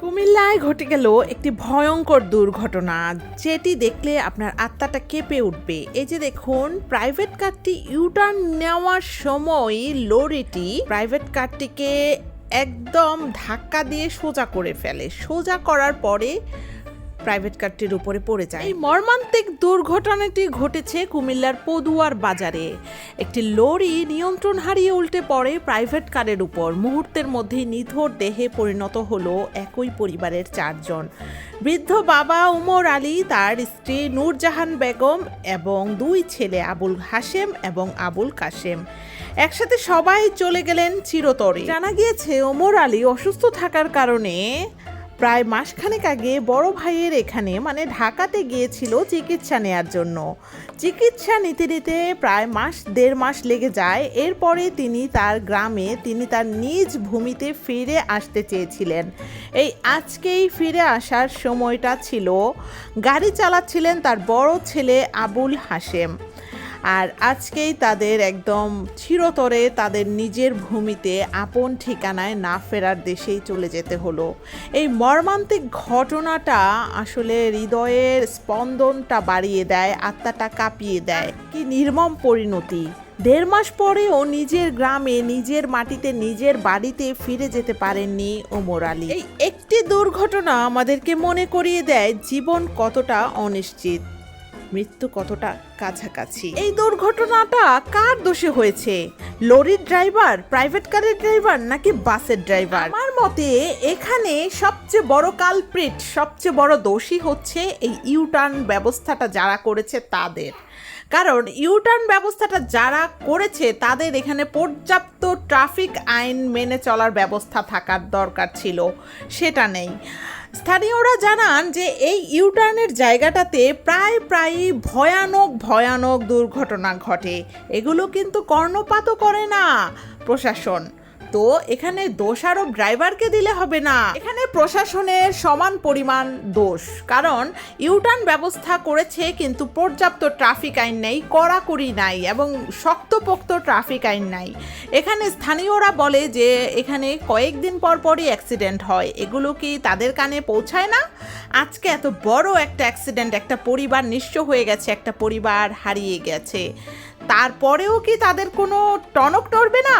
কুমিল্লায় ঘটে গেল একটি ভয়ঙ্কর দুর্ঘটনা। যেটি দেখলে আপনার আত্মাটা কেঁপে উঠবে। এই যে দেখুন প্রাইভেট কারটি ইউটার্ন নেওয়ার সময় লরিটি প্রাইভেট কারটিকে একদম ধাক্কা দিয়ে সোজা করে ফেলে। সোজা করার পরে প্রাইভেট কারটির উপরে পড়ে যায়। এই মর্মান্তিক দুর্ঘটনাটি ঘটেছে কুমিল্লার পদুয়ার বাজারে। একটি লরি নিয়ন্ত্রণ হারিয়ে উল্টে পড়ে প্রাইভেট কারের উপর। মুহূর্তের মধ্যেই নিথর দেহে পরিণত হলো একই পরিবারের চারজন। বৃদ্ধ বাবা উমর আলী, তার স্ত্রী নূরজাহান বেগম এবং দুই ছেলে আবুল হাশেম এবং আবুল কাশেম। একসাথে সবাই চলে গেলেন চিরতরে। জানা গিয়েছে ওমর আলী অসুস্থ থাকার কারণে প্রায় মাসখানেক আগে বড় ভাইয়ের এখানে মানে ঢাকাতে গিয়েছিল চিকিৎসা নেয়ার জন্য। চিকিৎসা নিতে নিতে প্রায় মাস, দেড় মাস লেগে যায়। এরপরে তিনি তার গ্রামে, তিনি তার নিজ ভূমিতে ফিরে আসতে চেয়েছিলেন। এই আজকেই ফিরে আসার সময়টা ছিল, গাড়ি চালাচ্ছিলেন তার বড় ছেলে আবুল হাশেম। আর আজকেই তাদের একদম চিরতরে তাদের নিজের ভূমিতে আপন ঠিকানায় না ফেরার দেশেই চলে যেতে হলো। এই মর্মান্তিক ঘটনাটা আসলে হৃদয়ের স্পন্দনটা বাড়িয়ে দেয়, আত্মাটা কাঁপিয়ে দেয়। কি নির্মম পরিণতি। দেড় মাস পরেও নিজের গ্রামে, নিজের মাটিতে, নিজের বাড়িতে ফিরে যেতে পারেননি ওমর আলী। এই একটি দুর্ঘটনা আমাদেরকে মনে করিয়ে দেয় জীবন কতটা অনিশ্চিত। মৃত্যু কতটা কাছাকাছি? এই দুর্ঘটনাটা কার দোষে হয়েছে? লরির ড্রাইভার, প্রাইভেট কারের ড্রাইভার নাকি বাসের ড্রাইভার? আমার মতে এখানে সবচেয়ে বড় কালপ্রিট সবচেয়ে বড় দোষী হচ্ছে এই ইউটার্ন ব্যবস্থাটা যারা করেছে তাদের। কারণ ইউটার্ন ব্যবস্থাটা যারা করেছে তাদের এখানে পর্যাপ্ত ট্রাফিক আইন মেনে চলার ব্যবস্থা থাকার দরকার ছিল। সেটা নেই। স্থানীয়রা জানান যে এই ইউটার্নের জায়গাটাতে প্রায় প্রায়ই ভয়ানক ভয়ানক দুর্ঘটনা ঘটে। এগুলো কিন্তু কর্ণপাতও করে না প্রশাসন। তো এখানে দোষারোপ ড্রাইভারকে দিলে হবে না। এখানে প্রশাসনের সমান পরিমাণ দোষ, কারণ ইউটার্ন ব্যবস্থা করেছে, কিন্তু পর্যাপ্ত ট্রাফিক আইন নেই, কড়াকড়ি নাই, এবং শক্তপোক্ত ট্রাফিক আইন নাই। এখানে স্থানীয়রা বলে যে, এখানে কয়েকদিন পর পরই অ্যাক্সিডেন্ট হয়। এগুলো কি তাদের কানে পৌঁছায় না? আজকে এত বড় একটা অ্যাক্সিডেন্ট একটা পরিবার নিঃস্ব হয়ে গেছে, একটা পরিবার হারিয়ে গেছে। তারপরেও কি তাদের কোনো টনক টরবে না?